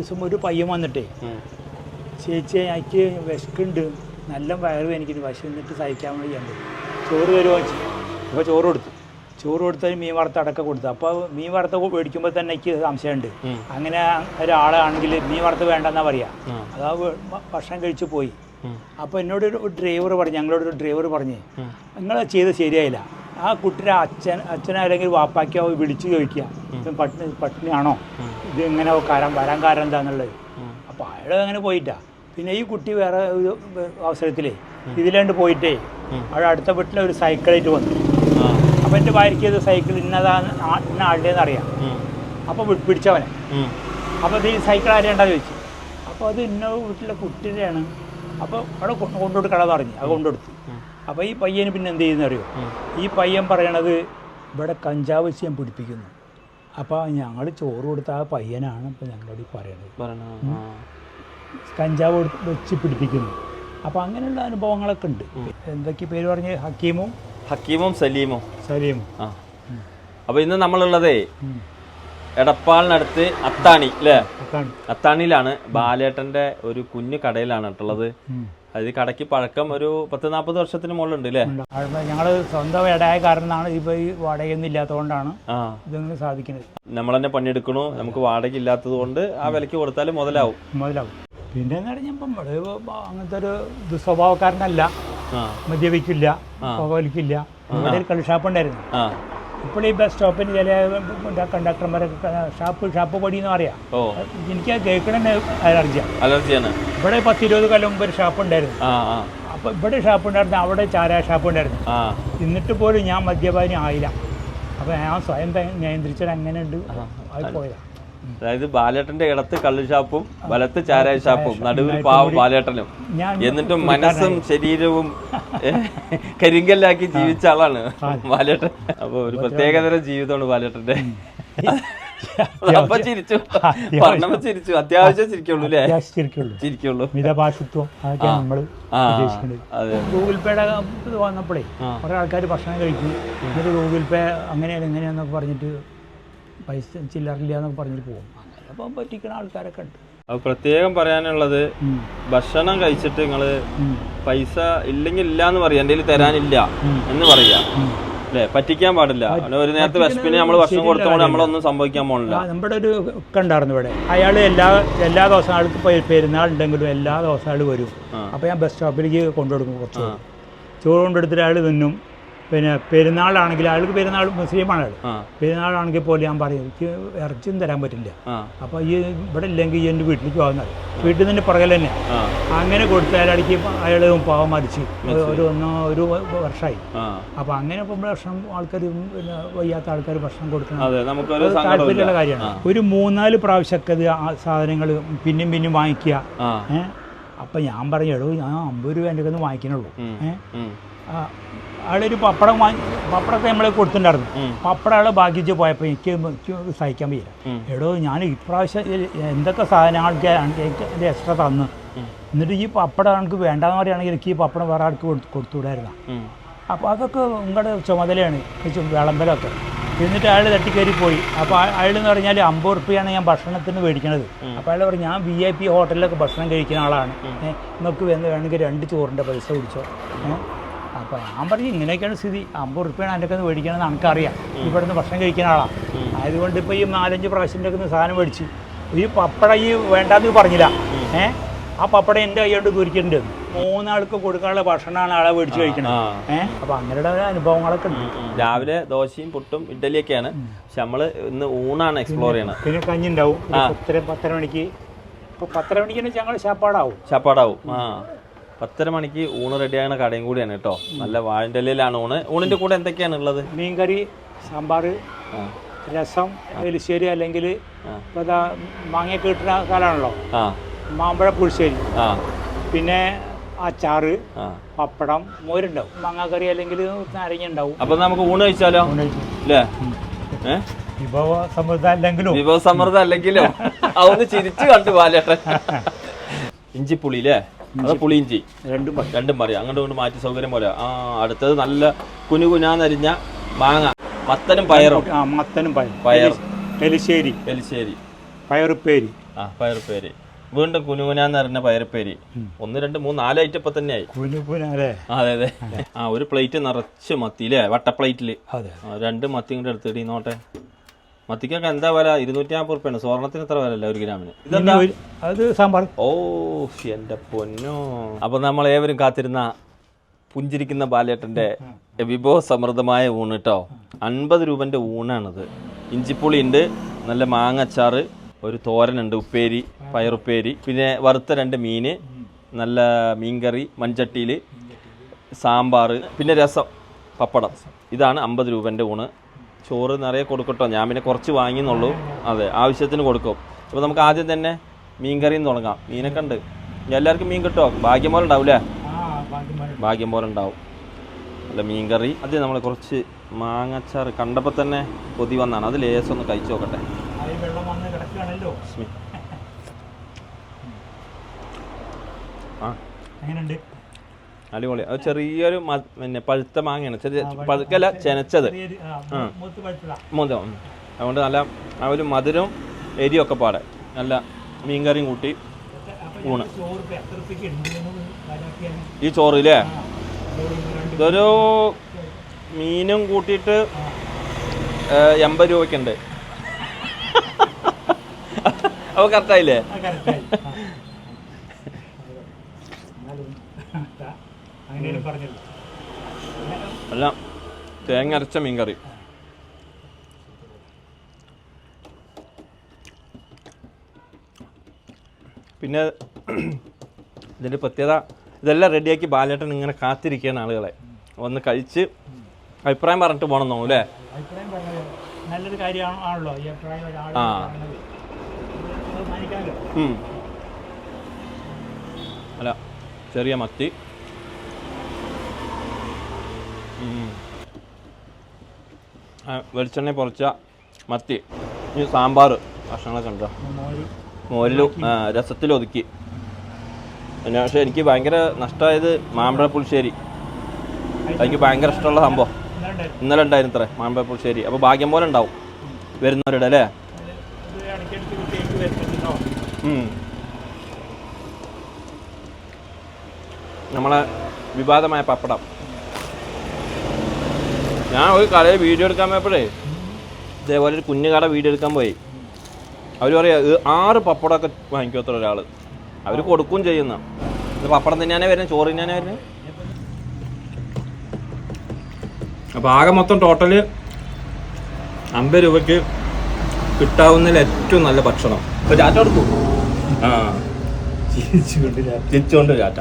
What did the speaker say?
ദിവസം ഒരു പയ്യൻ വന്നിട്ടേ ചേച്ചി എനിക്ക് വിശക്കുണ്ട്. നല്ല വയറ് എനിക്ക് എന്നിട്ട് സഹിക്കാൻ വയ്യാണ്ട്. ചോറ് തരുമോ അപ്പോൾ ചോറ് കൊടുത്തു. ചോറ് കൊടുത്തതിന് മീൻ വറുത്ത അടക്കം കൊടുത്തു. അപ്പോൾ മീൻ വറുത്ത മേടിക്കുമ്പോൾ തന്നെ എനിക്ക് സംശയമുണ്ട്. അങ്ങനെ ഒരാളാണെങ്കിൽ മീൻ വറുത്ത വേണ്ടെന്നാ പറയാ. അതാ ഭക്ഷണം കഴിച്ചു പോയി. അപ്പോൾ എന്നോട് ഒരു ഡ്രൈവർ പറഞ്ഞു ഞങ്ങളോടൊരു ഡ്രൈവർ പറഞ്ഞ് നിങ്ങൾ ചെയ്ത് ശരിയായില്ല. ആ കുട്ടിയുടെ അച്ഛൻ അച്ഛനെ അല്ലെങ്കിൽ വാപ്പാക്കോ വിളിച്ചു ചോദിക്കുക. ഇപ്പം പട്ടിണി പട്ടിണിയാണോ? ഇത് എങ്ങനെ കാരം വരാൻ കാരണം എന്താണെന്നുള്ളത് അപ്പോൾ അയാൾ അങ്ങനെ പോയിട്ടാ. പിന്നെ ഈ കുട്ടി വേറെ ഒരു അവസരത്തിലേ ഇതിലാണ്ട് പോയിട്ടേ അവിടെ അടുത്ത വീട്ടിലെ ഒരു സൈക്കിളായിട്ട് വന്നു. അപ്പോൾ എന്റെ ഭാര്യയ്ക്ക് ഇത് സൈക്കിൾ ഇന്നതാണ് ഇന്ന ആളുടേന്ന് അറിയാം. അപ്പോൾ പിടിച്ചവനെ. അപ്പോൾ ഇത് ഈ സൈക്കിൾ ആരെയാണ്ടാ ചോദിച്ചു? അപ്പോൾ അത് ഇന്ന വീട്ടിലെ കുട്ടിയുടെയാണ്. അപ്പോൾ അവിടെ കൊ- കൊണ്ടുകൊടുക്കണമെന്ന് പറഞ്ഞു. അത് കൊണ്ടുകൊടുത്തു. അപ്പോൾ ഈ പയ്യന് പിന്നെ എന്ത് ചെയ്യുന്ന അറിയോ ഈ പയ്യൻ പറയണത് ഇവിടെ കഞ്ചാവ് വെച്ച് ഞാൻ പിടിപ്പിക്കുന്നു. അപ്പോൾ ഞങ്ങൾ ചോറ് കൊടുത്ത ആ പയ്യനാണ് ഇപ്പോൾ ഞങ്ങളോട് ഈ പറയണത്. കഞ്ചാവ് വെച്ച് പിടിപ്പിക്കുന്നു. അപ്പോൾ അങ്ങനെയുള്ള അനുഭവങ്ങളൊക്കെ ഉണ്ട്. എന്തൊക്കെ പേര് പറഞ്ഞ്? ഹക്കീമും? ഹക്കീമും സലീമും. ആ. അപ്പോൾ അപ്പൊ ഇന്ന് നമ്മളുള്ളതേ. എടപ്പാളിനടുത്ത് അത്താണി അല്ലേ അത്താണിയിലാണ് ബാലേട്ടന്റെ ഒരു കുഞ്ഞു കടയിലാണ് കേട്ടുള്ളത്. അത് കടയ്ക്ക് പഴക്കം ഒരു പത്ത് നാൽപ്പത് വർഷത്തിന് മുകളിലുണ്ട് അല്ലേ ഞങ്ങൾ സ്വന്തം ഇടയായ കാരണമാണ് ഇപ്പോൾ ഈ വാടകയൊന്നും ഇല്ലാത്തതുകൊണ്ടാണ് ആ. ഇതങ്ങനെ സാധിക്കുന്നത്. നമ്മൾ തന്നെ പണിയെടുക്കണു. നമുക്ക് വാടക ഇല്ലാത്തത് കൊണ്ട് ആ വിലക്ക് കൊടുത്താലും മുതലാവും. മുതലാവും. പിന്നെ എന്ന് പറഞ്ഞപ്പം അങ്ങനത്തെ ഒരു ദുസ്വഭാവക്കാരനല്ല. മദ്യപിക്കില്ല പുകവലിക്കില്ല ഇവിടെ ഒരു ഉണ്ടായിരുന്നു ഇപ്പോൾ ഈ ബസ് സ്റ്റോപ്പിന് ചില കണ്ടക്ടർമാരൊക്കെ ഷാപ്പ് ഷാപ്പ് പടി എന്ന് പറയാം. ഓ. എനിക്ക് കേൾക്കണ അലർജിയാണ് അലർജിയാണ്. ഇവിടെ പത്ത് ഇരുപത് കൊല്ലം മുമ്പ് ഒരു ഷാപ്പ് ഉണ്ടായിരുന്നു. അപ്പൊ ഇവിടെ ഷാപ്പ് ഉണ്ടായിരുന്നു അവിടെ ചാര ഷാപ്പ് ഉണ്ടായിരുന്നു. എന്നിട്ട് പോലും ഞാൻ മദ്യപാനി ആയില്ല. അപ്പൊ ഞാൻ സ്വയം നിയന്ത്രിച്ചത് അങ്ങനെ ഉണ്ട് അത് പോയതാണ് അതായത് ബാലേട്ടന്റെ ഇടത്ത് കള്ളുഷാപ്പും വലത്ത് ചാരായ ഷാപ്പും നടുവിൽ പാവം ബാലേട്ടനും. എന്നിട്ടും മനസ്സും ശരീരവും കരിങ്കല്ലാക്കി ജീവിച്ച ആളാണ് ബാലേട്ടൻ. അപ്പൊ ഒരു പ്രത്യേകതരം ജീവിതമാണ് ബാലേട്ടന്റെ. അപ്പൊ ചിരിച്ചു. പറഞ്ഞപ്പോ ചിരിച്ചു. അത്യാവശ്യം ചിരിക്കുള്ളൂ അല്ലേ? ചിരിക്കുള്ളൂ. മിതഭാഷിത്വം നമ്മൾ ഗൂഗിൾ പേയുടെ വന്നപ്പോഴേ കുറെ ആൾക്കാർ ഭക്ഷണം കഴിക്കും എന്നിട്ട് ഗൂഗിൾ പേ അങ്ങനെയാണ് എങ്ങനെയാന്നൊക്കെ പറഞ്ഞിട്ട് പൈസ ചില്ലറില്ല എന്നൊക്കെ പറഞ്ഞിട്ട് പോകും. അങ്ങനെ അപ്പം പറ്റിക്കുന്ന ആൾക്കാരൊക്കെ ഉണ്ട്. പ്രത്യേകം പറയാനുള്ളത്. ഭക്ഷണം കഴിച്ചിട്ട് നിങ്ങൾ. പൈസ ഇല്ലെങ്കിൽ ഇല്ല എന്ന് പറയാ. എന്റെ തരാനില്ല എന്ന് പറയാ. അല്ലേ? പറ്റിക്കാൻ പാടില്ല. ഒരു നേരത്തെ വിശപ്പിന് നമ്മൾ ഭക്ഷണം കൊടുത്തോണ്ട് നമ്മളൊന്നും സംഭവിക്കാൻ പോകണില്ല നമ്മുടെ ഒരു ഒക്കെ ഉണ്ടായിരുന്നു ഇവിടെ. അയാൾ എല്ലാ എല്ലാ ദിവസവും ആൾക്ക് പെരുന്നാൾ ഉണ്ടെങ്കിലും എല്ലാ ദിവസവും അയാൾ വരും. അപ്പൊ അപ്പോൾ ഞാൻ ബസ് സ്റ്റോപ്പിലേക്ക് കൊണ്ടുകൊടുക്കും കുറച്ച്. ചോറ്. കൊണ്ടെടുത്തിട്ട് അയാൾ തിന്നും. പിന്നെ പെരുന്നാളാണെങ്കിൽ അയാൾക്ക് പെരുന്നാൾ മുസ്ലിമാണ് അയാൾ പെരുന്നാളാണെങ്കിൽ പോലും ഞാൻ പറയും എനിക്ക് ഇറച്ചിയും തരാൻ പറ്റില്ല. അപ്പൊ അപ്പോൾ ഈ ഇവിടെ ഇല്ലെങ്കിൽ എന്റെ എന്റെ വീട്ടിലേക്ക് വന്നത് വീട്ടിൽ നിന്ന് പുറകിൽ തന്നെ. അങ്ങനെ കൊടുത്ത അയാളടിക്ക് അയാൾ പാവം മരിച്ച്. ഒരു ഒന്നോ ഒരു വർഷമായി അപ്പൊ അപ്പോൾ അങ്ങനെ ഇപ്പം ഭക്ഷണം ആൾക്കാർ പിന്നെ വയ്യാത്ത ആൾക്കാർ ഭക്ഷണം കൊടുക്കണം. താല്പര്യമുള്ള കാര്യമാണ്. ഒരു മൂന്നാൽ പ്രാവശ്യമൊക്കെ അത് സാധനങ്ങൾ പിന്നെയും പിന്നെയും വാങ്ങിക്കുക. ഏഹ് അപ്പൊ ഞാൻ പറഞ്ഞു എടോ ഞാൻ അമ്പത് രൂപ എന്റെ ഒന്ന് വാങ്ങിക്കണുള്ളൂ. ഉം. ആളൊരു പപ്പടം വാങ്ങി പപ്പടമൊക്കെ നമ്മൾ കൊടുത്തിട്ടുണ്ടായിരുന്നു. പപ്പടം ആൾ ബാക്കിച്ച് പോയപ്പോൾ എനിക്ക് എനിക്ക് സഹിക്കാൻ പറ്റില്ല എടോ ഞാൻ ഇപ്രാവശ്യം എന്തൊക്കെ സാധനങ്ങൾക്ക് എനിക്ക് എന്റെ എക്സ്ട്രാ തന്നു. എന്നിട്ട് ഈ പപ്പടം എനിക്ക് വേണ്ടാന്ന് പറയുകയാണെങ്കിൽ എനിക്ക് ഈ പപ്പടം വേറെ ആൾക്ക് കൊടുത്തു കൊടുത്തുവിടായിരുന്നു. അപ്പോൾ അതൊക്കെ നിങ്ങളുടെ ചുമതലയാണ്. വിളമ്പലമൊക്കെ എന്നിട്ട് അയാൾ തട്ടിക്കയറി പോയി. അപ്പോൾ അയാൾ എന്ന് പറഞ്ഞാൽ അമ്പത് റുപ്യാണ് ഞാൻ ഭക്ഷണത്തിന് മേടിക്കണത്. അപ്പോൾ അയാൾ പറഞ്ഞു ഞാൻ വി ഐ പി ഹോട്ടലിലൊക്കെ ഭക്ഷണം കഴിക്കുന്ന ആളാണ്. നമുക്ക് നിങ്ങൾക്ക് വേണമെങ്കിൽ രണ്ട് ചോറിന്റെ പൈസ പിടിച്ചോ ഏഹ് അപ്പോൾ ഞാൻ പറഞ്ഞു ഇങ്ങനെയൊക്കെയാണ് സ്ഥിതി. അമ്പത് റുപ്യാണ് എന്റെ ഒക്കെ മേടിക്കണമെന്ന് എനിക്കറിയാം. ഇവിടുന്ന് ഭക്ഷണം കഴിക്കുന്ന ആളാണ് ആയതുകൊണ്ട് ഇപ്പോൾ ഈ നാലഞ്ച് പ്രാവശ്യത്തിന്റെ ഒക്കെ സാധനം മേടിച്ച്. ഈ പപ്പട ഈ വേണ്ടാന്ന് പറഞ്ഞില്ല. ഏ? ആ പപ്പട എന്റെ കൈയോണ്ട് കുരിക്കുന്നുണ്ട് മൂന്നാൾക്ക് കൊടുക്കാനുള്ള ഭക്ഷണമാണ് ആളെ മേടിച്ച് കഴിക്കണത്. ആ. ഏഹ് അപ്പോൾ അങ്ങനെയുള്ള അനുഭവങ്ങളൊക്കെ ഉണ്ട്. രാവിലെ ദോശയും പുട്ടും ഇഡ്ഡലിയൊക്കെയാണ്. പക്ഷെ നമ്മൾ ഇന്ന് ഊണാണ് എക്സ്പ്ലോർ ചെയ്യണത്. പിന്നെ കഞ്ഞി ഉണ്ടാവും പത്തര പത്തര മണിക്ക്. ഇപ്പോൾ പത്തര മണിക്ക് ഞങ്ങൾ ശാപ്പാടാവും. ശാപ്പാടാവും. ആ. പത്തര മണിക്ക് ഊണ് റെഡിയാകുന്ന കടയും കൂടിയാണ് കേട്ടോ. നല്ല വാഴന്റെ ഇലയിലാണ് ഊണ്. ഊണിന്റെ കൂടെ എന്തൊക്കെയാണ് ഉള്ളത്? മീൻകറി സാമ്പാർ രസം എലിശ്ശേരി അല്ലെങ്കിൽ മാങ്ങ ഇപ്പോൾ ഇതാ മാങ്ങയൊക്കെ കിട്ടുന്ന കാലമാണല്ലോ മാമ്പഴ പുളിശ്ശേരി. പിന്നെ അച്ചാറ് പപ്പടം മോരുണ്ടാവും. മാങ്ങാക്കറി അല്ലെങ്കിൽ നാരങ്ങ ഉണ്ടാവും. അപ്പൊ നമുക്ക് ഊണ് കഴിച്ചാലോ? അല്ലേ വിഭവ സമൃദ്ധം അല്ലെങ്കിലും. വിഭവ സമൃദ്ധം അല്ലെങ്കിലും. അതൊന്ന് ചിരിച്ചു കണ്ടു ബാലേട്ടൻ. ഇഞ്ചിപ്പുളി അല്ലേ അത് പുളിയിഞ്ചി രണ്ടും രണ്ടും പറയാം അങ്ങോട്ട് കൊണ്ട് മാറ്റി സൗകര്യം പോലെ. ആ അടുത്തത് നല്ല കുനു കുഞ്ഞാന്നരിഞ്ഞ മാങ്ങ. മത്തനും പയറും. ആ മത്തനും പയർ. പയർ. എലിശ്ശേരി. എലിശ്ശേരി. പയറുപ്പേരി. ആ പയറുപ്പേരി. വീണ്ടും കുനുകുനാന്ന് പറഞ്ഞ പയറുപ്പേരി. ഒന്ന് രണ്ട് മൂന്ന് നാല് ഐറ്റം ഇപ്പൊ തന്നെയായി. അതെ അതെ. ആ ഒരു പ്ലേറ്റ് നിറച്ച് മത്തി അല്ലേ വട്ട പ്ലേറ്റിൽ രണ്ട് മത്തി ഇങ്ങോട്ട് എടുത്തിട്ട് നോട്ടെ മത്തിക്കൊക്കെ എന്താ വില? ഇരുന്നൂറ്റി നാൽപ്പത് റുപ്യാണ് സ്വർണത്തിന് എത്ര വില അല്ല ഒരു ഗ്രാമിന്? ഇനി അത് സാമ്പാർ. ഓ എന്റെ പൊന്നോ. അപ്പൊ നമ്മൾ ഏവരും കാത്തിരുന്ന പുഞ്ചിരിക്കുന്ന ബാലേട്ടന്റെ വിഭവ സമൃദ്ധമായ ഊണ് കേട്ടോ അൻപത് രൂപന്റെ ഊണാണിത്. ഇഞ്ചിപ്പുളി ഉണ്ട് നല്ല മാങ്ങച്ചാറ് ഒരു തോരനുണ്ട് ഉപ്പേരി പയറുപ്പേരി പിന്നെ വറുത്ത രണ്ട് മീന് നല്ല മീൻകറി മൺചട്ടിയിൽ സാമ്പാർ പിന്നെ രസം പപ്പടം. ഇതാണ് അമ്പത് രൂപന്റെ ഊണ്. ചോറ് നിറയെ കൊടുക്കട്ടോ. ഞാൻ പിന്നെ കുറച്ച് വാങ്ങിയെന്നുള്ളൂ. അതെ ആവശ്യത്തിന് കൊടുക്കും. അപ്പോൾ നമുക്ക് ആദ്യം തന്നെ മീൻകറിയും തുടങ്ങാം. മീനൊക്കെ ഉണ്ട്. എല്ലാവർക്കും മീൻ കിട്ടുമോ ഭാഗ്യം പോലെ ഉണ്ടാവില്ലേ ഭാഗ്യം പോലെ ഉണ്ടാവും അല്ല മീൻകറി. അത് നമ്മൾ കുറച്ച് മാങ്ങച്ചാർ കണ്ടപ്പോൾ തന്നെ കൊതി വന്നാണ്. അത് ലേസൊന്ന് കഴിച്ചു നോക്കട്ടെ. ആ എങ്ങനെയുണ്ട്? അടിപൊളി. അത് ചെറിയൊരു പിന്നെ പഴുത്ത മാങ്ങയാണ്. ചെറിയ പഴുക്കല്ല ചെനച്ചത്. മൂത്ത. അതുകൊണ്ട് നല്ല ആ ഒരു മധുരവും എരിയൊക്കെ പാടെ. നല്ല മീൻകറിയും കൂട്ടി ഊണ്. ഈ ചോറ് ഇല്ലേ? ഇതൊരു മീനും കൂട്ടിയിട്ട് എൺപത് രൂപയ്ക്കുണ്ട്. അപ്പോൾ കറക്റ്റായില്ലേ? അല്ല തേങ്ങ അരച്ച മീൻകറി. പിന്നെ ഇതിന്റെ പ്രത്യേകത ഇതെല്ലാം റെഡിയാക്കി ബാലേട്ടൻ ഇങ്ങനെ കാത്തിരിക്കുകയാണ് ആളുകളെ. ഒന്ന് കഴിച്ച് അഭിപ്രായം പറഞ്ഞിട്ട് പോകണം തോന്നും അല്ലേ നല്ലൊരു കാര്യമാണല്ലോ ആ. അല്ല ചെറിയ മത്തി. വെളിച്ചെണ്ണ പൊറച്ച മത്തി. ഇനി സാമ്പാർ ഭക്ഷണങ്ങളൊക്കെ ഉണ്ടോ? മോര്. മോരിലും രസത്തിലും രസത്തിൽ ഒതുക്കി. പിന്നെ പക്ഷെ എനിക്ക് ഭയങ്കര നഷ്ടമായത് മാമ്പഴ പുളിശ്ശേരി. എനിക്ക് ഭയങ്കര ഇഷ്ടമുള്ള സംഭവം. ഇന്നലെ ഉണ്ടായിരുന്നു ഇത്ര മാമ്പഴ പുളിശ്ശേരി. അപ്പോൾ ഭാഗ്യം പോലെ ഉണ്ടാവും. വരുന്നവരുടെ അല്ലേ. നമ്മളെ വിവാദമായ പപ്പടം. ഞാൻ ഒരു കടയിൽ വീഡിയോ എടുക്കാൻ പോയപ്പോഴേ ഇതേപോലെ ഒരു കുഞ്ഞു കട വീഡിയോ എടുക്കാൻ പോയി. അവർ പറയാ "ഏ, ആറ് പപ്പടമൊക്കെ അത്ര ഒരാൾ അവർ കൊടുക്കും ചെയ്യുന്ന. ഇത് പപ്പടം തന്നെയാണേ വരുന്നത് ചോറ് തന്നെയാണേ വരുന്നത് അപ്പോൾ ആകെ മൊത്തം ടോട്ടൽ അമ്പത് രൂപയ്ക്ക് കിട്ടാവുന്ന ഏറ്റവും നല്ല ഭക്ഷണം. അപ്പോൾ ചാറ്റ കൊടുക്കൂ? ആ. ചിരിച്ചുകൊണ്ട് ചാറ്റ.